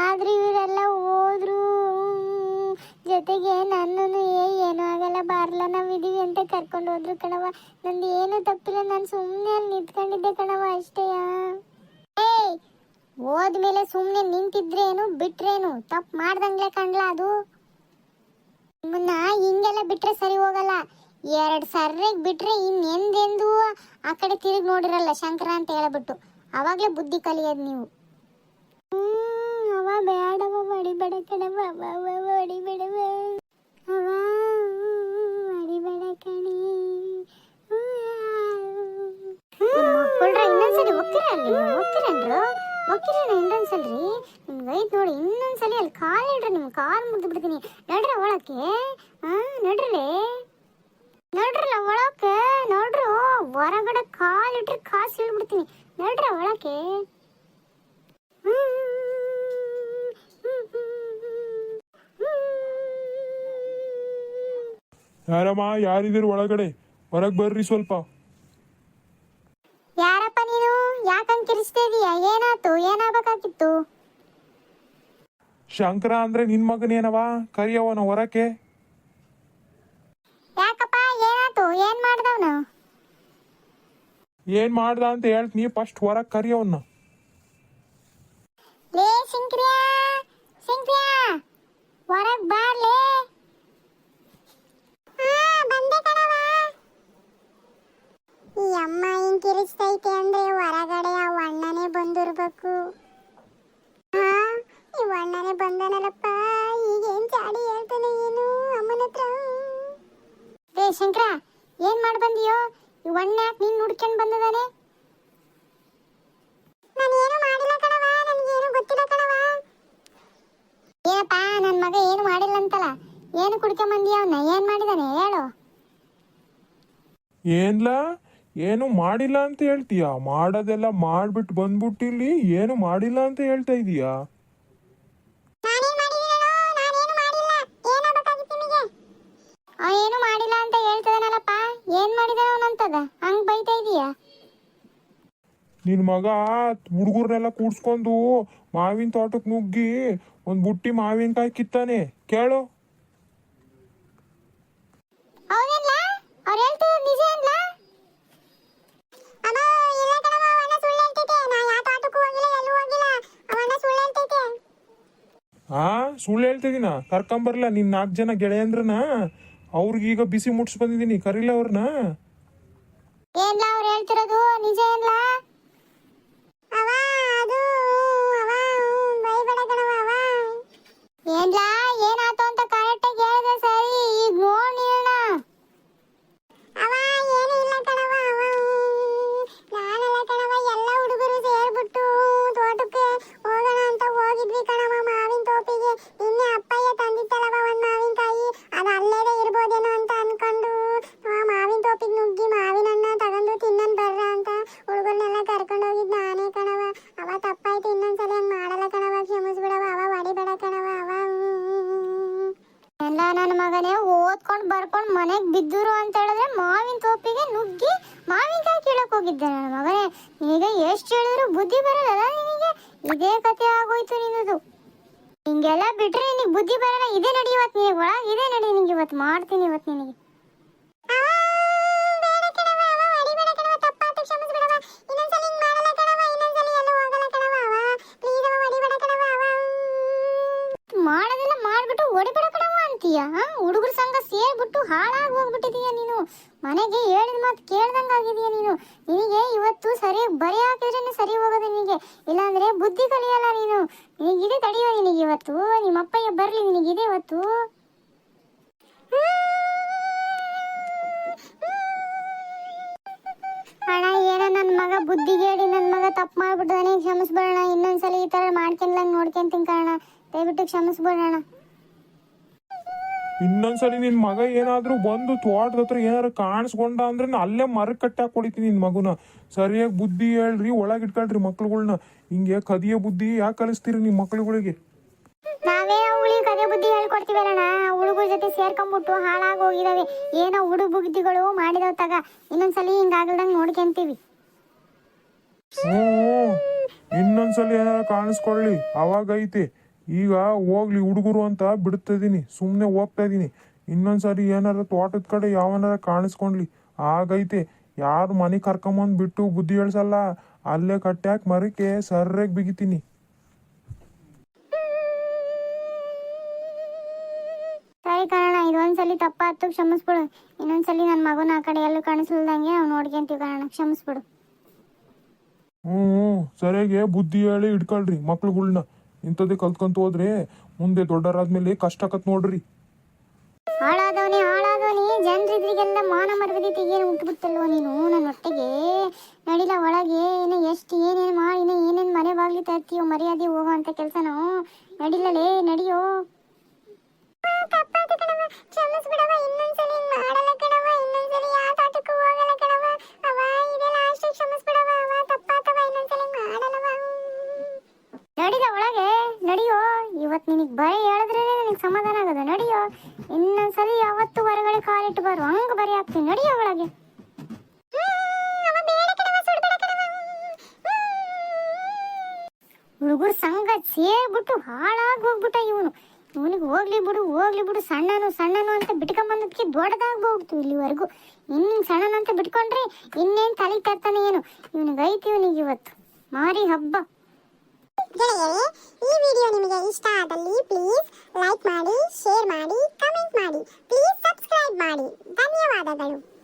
ಆದ್ರೆ ಇವರೆಲ್ಲ ಹೋದ್ರು. ಜೊತೆಗೆ ನನ್ನನ್ನು ಏ, ಏನೂ ಆಗಲ್ಲ, ಬಾರ್ಲ, ನಾವು ಇದೀವಿ ಅಂತ ಕರ್ಕೊಂಡು ಹೋದ್ರು ಕಣವ ನಂದು ಏನು ತಪ್ಪಿಲ್ಲ, ನಾನು ಸುಮ್ಮನೆ ಅಲ್ಲಿ ನಿಂತ್ಕೊಂಡಿದ್ದೆ ಕಣವ ಅಷ್ಟೇಯ ಹೋದ್ಮೇಲೆ ಸುಮ್ಮನೆ ನಿಂತಿದ್ರೇನು, ಬಿಟ್ರೇನು? ತಪ್ಪು ಮಾಡ್ದಂಗ್ಲೆ ಕಣ್ಲ ಅದು. ನಿಮ್ಮನ್ನ ಹಿಂಗೆಲ್ಲ ಬಿಟ್ರೆ ಸರಿ ಹೋಗಲ್ಲ. ಎರಡು ಸರ್ರಿಗೆ ಬಿಟ್ರೆ ಇನ್ನೆಂದೆಂದು ಆ ಕಡೆ ತಿರುಗಿ ನೋಡಿರಲ್ಲ ಶಂಕರ ಅಂತ ಹೇಳಿಬಿಟ್ಟು. ಅವಾಗಲೇ ಬುದ್ಧಿ ಕಲಿಯೋದು ನೀವು. ಅವ ಬೇಡವ ಹೊಡಿಬೇಡ ಅವ ಹೊಡಿಬೇಡವ ಅವ ಹೊಡಿಬೇಡ ಕಣಿ ಮಕ್ಕಳ್ರ ಇನ್ನೊಂದ್ಸಲಿ ಒಕ್ಕಿರ ಅಲ್ಲಿ ಒಕ್ಕಿರನ್ರು ಒಕ್ಕಿರೇನ ಇನ್ನೊಂದ್ಸಲ್ರಿ ನಿಮ್ಗೆ ಐತ್ ನೋಡಿ ಇನ್ನೊಂದ್ಸಲಿ ಅಲ್ಲಿ ಕಾಲ್ ಇಡ್ರಿ ನಿಮ್ ಕಾಲ್ ಮುರಿದು ಬಿಡ್ತೀನಿ ನಡ್ರ ಒಳಕ್ಕೆ ಹಾ ನಡ್ರಿ ನಡ್ರಲ್ಲ ಒಳಕ್ಕೆ ನೋಡ್ರು ಹೊರಗಡೆ ಕಾಲ್ ಇಟ್ರೆ ಕಾಸು ಇಳ್ಬಿಡ್ತೀನಿ ನಡ್ರ ಒಳಕ್ಕೆ ಯಾರಮ್ಮ ಯಾರಿದ್ದೀರಿ ಒಳಗಡೆ ಹೊರಗೆ ಬರ್ರಿ ಸ್ವಲ್ಪ ಯಾರಪ್ಪ ನೀನು ಯಾಕಂಗ್ ಕಿರಿಸ್ತಾ ಇದೀಯ ಏನಾತು ಏನಾಗಬೇಕಾಗಿತ್ತು? ಶಂಕರ ಅಂದ್ರೆ ನಿನ್ ಮಗನೇನವ? ಕರಿಯವನ ಹೊರಕ್ಕೆ? ಯಾಕಪ್ಪ? ಏನಾತು ಏನ್ ಮಾಡ್ದವನು? ಏನ್ ಮಾಡ್ದ ಅಂತ ಹೇಳ್ತೀನಿ ಫಸ್ಟ್ ಹೊರಗ್ ಕರಿಯವನ್ನ. ಲೇ ಸಿಂಕ್ರಿಯಾ! ಸಿಂಕ್ರಿಯಾ! ಹೊರಗ್ ಬಾರ್ಲೇ ಬಂದೆ ಕಣವ ಈ ಅಮ್ಮ ಹಿಂಗ್ ಕಿರಿಸ್ತೈತೆ ಅಂದ್ರೆ ಹೊರಗಡೆ ಆ ಅಣ್ಣನೇ ಬಂದಿರ್ಬೇಕು. ಹಾ ಈ ಅಣ್ಣನೇ ಬಂದನಲ್ಲಪ್ಪ, ಈಗೇನ್ ಜಾಡಿ ಹೇಳ್ತಾನೆ ಏನು ಅಮ್ಮನ ಹತ್ರ? ಏ, ಶಂಕರ, ಏನ್ ಮಾಡ್ ಬಂದಿಯೋ? ಈ ಅಣ್ಣ ಯಾಕೆ ನೀನ್ ಹುಡ್ಕೊಂಡ್ ಬಂದದಾನೆ? ನಾನೇನು ಮಾಡಿಲ್ಲ ಕಣವ ನನಗೇನು ಗೊತ್ತಿಲ್ಲ ಕಣವ ಏನಪ್ಪ ನನ್ನ ಮಗ ಏನು ಮಾಡಿಲ್ಲ ಅಂತಲ್ಲ, ಏನು ಕುಡ್ಕೊಂಬಂದಿ ಅವನ್ನ ಏನ್ ಮಾಡಿದಾನೆ? ಹೇಳು. ಏನ್ಲ? ಏನು ಮಾಡಿಲ್ಲ ಅಂತ ಹೇಳ್ತೀಯ? ಮಾಡೋದೆಲ್ಲ ಮಾಡ್ಬಿಟ್ಟು ಬಂದ್ಬಿಟ್ಟು ಇಲ್ಲಿ ಏನು ಮಾಡಿಲ್ಲ ಅಂತ ಹೇಳ್ತಾ ಇದೀಯಾ? ಏನು ಮಾಡಿಲ್ಲ ಅಂತ ಹೇಳ್ತದನಲ್ಲಪ್ಪ. ಏನ್ ಮಾಡಿದ ಅವನಂತದ ಹಂಗ್ ಬೈತಾ ಇದೀಯಾ? ನಿನ್ ಮಗ ಹುಡುಗರ್ನೆಲ್ಲ ಕೂಡ್ಸ್ಕೊಂಡು ಮಾವಿನ ತೋಟಕ್ಕೆ ನುಗ್ಗಿ ಒಂದ್ ಬುಟ್ಟಿ ಮಾವಿನಕಾಯಿ ಕಿತ್ತಾನೆ. ಕೇಳು. ಹೌದೇನ್ಲ ಅವ್ರು ಹೇಳ್ತಿರೋದು ನಿಜ ಏನ್ಲ ಅಮ್ಮ ಇಲ್ಲ ಕಣವ ಅವಣ್ಣ ಸುಳ್ಳು ಹೇಳ್ತೈತೆ ನಾ ಯಾವ ತೋಟಕ್ಕೂ ಹೋಗಿಲ್ಲ ಎಲ್ಲೂ ಹೋಗಿಲ್ಲ ಅವಣ್ಣ ಸುಳ್ಳು ಹೇಳ್ತೈತೆ ಆ, ಸುಳ್ಳು ಹೇಳ್ತಿದ್ದೀನ ಕರ್ಕೊಂಬರ್ಲ ನಿನ್ನ ನಾಲ್ಕು ಜನ ಗೆಳೆಯಂದ್ರನ? ಅವ್ರಿಗೀಗ ಬಿಸಿ ಮುಟ್ಸ್ ಬಂದಿದ್ದೀನಿ ಕರೀಲ ಅವ್ರನ್ನ ಏನ್ಲ ಅವ್ರು ಹೇಳ್ತಿರೋದು? ನಿಜ ಏನ್ಲ? ಬುದ್ಧಿ ಬರಲ್ಲ ಇದೇ ನಡಿ ಇವತ್ತು ನಿನಗೆ ಒಳಗೆ ಇದೇ ನಡಿ ನಿಂಗೆ ಇವತ್ತು ಮಾಡ್ತೀನಿ. ಸರಿ ಹೋಗೋದು ನಿನಗೆ. ಇಲ್ಲಾಂದ್ರೆ ಬುದ್ಧಿ ಕಲಿಯಲ್ಲ ನೀನು. ನಿನಗಿದೆ ತಡೆಯೋ ನಿನಗೆ ಇವತ್ತು. ನಿಮ್ಮ ಅಪ್ಪಯ್ಯ ಬರ್ಲಿ ಇದೆ ಇವತ್ತು. ಅಣ್ಣ, ಏನೋ ನನ್ನ ಮಗ ಬುದ್ಧಿಗೇಡಿ ನನ್ನ ಮಗ ತಪ್ಪು ಮಾಡ್ಬಿಟ್ಟಿದಾನೆ ಕ್ಷಮಿಸ್ಬಿಡೋಣ ಇನ್ನೊಂದ್ಸಲ ಈ ತರ ಮಾಡ್ಕೊಂಡ್ಲಂಗ್ ನೋಡ್ಕೊಂತೀನಿ ಕಾರಣ ದಯವಿಟ್ಟು ಕ್ಷಮಿಸ್ಬಿಡೋಣ ಇನ್ನೊಂದ್ಸಲಿ ನಿನ್ ಮಗ ಏನಾದ್ರೂ ಬಂದು ತೋಟದ ಹತ್ರ ಏನಾದ್ರು ಕಾಣಿಸ್ಕೊಂಡ ಅಂದ್ರೆ ಅಲ್ಲೇ ಮರ ಕಟ್ಟಿ ಹೊಡಿತೀನಿ ನಿನ್ ಮಗುನ. ಸರಿಯಾಗಿ ಬುದ್ಧಿ ಹೇಳ್ರಿ ಒಳಗೆ ಇಟ್ಕೊಳ್ರಿ ಮಕ್ಳುಗಳ್ನ. ಹಿಂಗೆ ಕದಿಯ ಬುದ್ಧಿ ಯಾಕೆ ಕಲಿಸ್ತೀರಿ ನಿಮ್ ಮಕ್ಳುಗಳಿಗೆ? ನಾವೇ ಅವಳಿಗೆ ಕದೆ ಬುದ್ಧಿ ಹೇಳ್ಕೊಡ್ತೀವಲ್ಲಣ್ಣ. ಹುಡುಗರ ಜೊತೆ ಸೇರ್ಕೊಂಡ್ಬಿಟ್ಟು ಹಾಳಾಗಿ ಹೋಗಿದಾವೆ ಏನೋ ಹುಡುಗ ಬುದ್ಧಿಗಳು ಮಾಡಿದವ್ ತಗ. ಇನ್ನೊಂದ್ಸಲಿ ಹಿಂಗಾಗಲ್ದಂಗ್ ನೋಡ್ಕೊಂತೀವಿ. ಹ್ಮ್ ಇನ್ನೊಂದ್ಸಲಿ ಏನಾರ ಕಾಣಿಸ್ಕೊಳ್ಳಿ. ಅವಾಗ ಐತೆ ಈಗ ಹೋಗ್ಲಿ ಹುಡುಗರು ಅಂತ ಬಿಡ್ತಾ ಇದೀನಿ ಸುಮ್ಮನೆ ಹೋಗ್ತಾ ಇದ್ದೀನಿ ಇನ್ನೊಂದ್ಸರಿ ಏನಾರ ತೋಟದ ಕಡೆ ಯಾವನಾರ ಕಾಣಿಸ್ಕೊಂಡ್ಲಿ. ಆಗೈತೆ ಯಾರು ಮನೆ ಕರ್ಕೊಂಬಂದ್ ಬಿಟ್ಟು ಬುದ್ಧಿ ಹೇಳ್ಸಲ್ಲ. ಅಲ್ಲೇ ಕಟ್ಟ್ಯಾಕ್ ಮರಕ್ಕೆ ಸರ್ಯಾಗಿ ಬಿಗಿತೀನಿ. ಸರಿ ಕಾರಣ ಇದು ಒಂದ್ಸಲಿ ತಪ್ಪಾತು ಕ್ಷಮಿಸ್ಬಿಡು. ಇನ್ನೊಂದ್ಸಲಿ ನನ್ನ ಮಗನ ಆ ಕಡೆ ಎಲ್ಲೂ ಕಾಣಿಸಲ್ದಂಗೆ ಅವ್ನು ನೋಡ್ಕೊಂತೀವಿ ಕಾರಣ ಕ್ಷಮಿಸ್ಬಿಡು. ಹ್ಞೂ ಸರಿಯಾಗಿ ಬುದ್ಧಿ ಹೇಳಿ ಇಟ್ಕೊಳ್ರಿ ಮಕ್ಳುಗಳ್ನ. ಇಂಥದ್ದೇ ಕಲ್ತ್ಕೊಂತ ಹೋದ್ರೆ ಮುಂದೆ ದೊಡ್ಡರಾದ್ಮೇಲೆ ಕಷ್ಟ ಆಕತ್ ನೋಡ್ರಿ. ಹಾಳಾದವನೇ ಹಾಳಾದವನೇ ಜನರಿದ್ರಿಗೆಲ್ಲ ಮಾನ ಮರ್ಯಾದೆ ತೆಗೇನು ಉಟ್ಬಿಟ್ಟಲ್ವ ನೀನು? ನನ್ನ ಹೊಟ್ಟೆಗೆ ನಡಿಲ ಒಳಗೆ ಇನ್ನು ಎಷ್ಟು ಏನೇನು ಮಾಡಿ ಇನ್ನು ಏನೇನು ಮನೆ ಬಾಗ್ಲಿ ತರ್ತೀಯೋ ಮರ್ಯಾದೆ ಹೋಗೋ ಅಂತ ಕೆಲಸನೋ? ನಡಿಲಲೇ ನಡಿಯೋ? ಬಿಡು ಸಣ್ಣನು ಸಣ್ಣನು ಅಂತ ಬಿಟ್ಕೊಂಬಂದಕ್ಕೆ ದೊಡ್ಡದಾಗ್ಬೋಗ್ತು ಇಲ್ಲಿವರೆಗೂ. ಇನ್ನು ಸಣ್ಣನು ಅಂತ ಬಿಟ್ಕೊಂಡ್ರೆ ಇನ್ನೇನು ತಲೆ ತರ್ತಾನೆ ಏನು? ಇವನಿಗೆ ಐತಿ ಇವನಿಗೆ ಇವತ್ತು. ಮಾರಿ ಹಬ್ಬ. ಗೆಳೆಯರೇ, ಈ ವಿಡಿಯೋ ನಿಮಗೆ ಇಷ್ಟ ಆದಲ್ಲಿ ಪ್ಲೀಸ್ ಲೈಕ್ ಮಾಡಿ, ಶೇರ್ ಮಾಡಿ, ಕಮೆಂಟ್ ಮಾಡಿ. ಪ್ಲೀಸ್ ಸಬ್ಸ್ಕ್ರೈಬ್ ಮಾಡಿ. ಧನ್ಯವಾದಗಳು.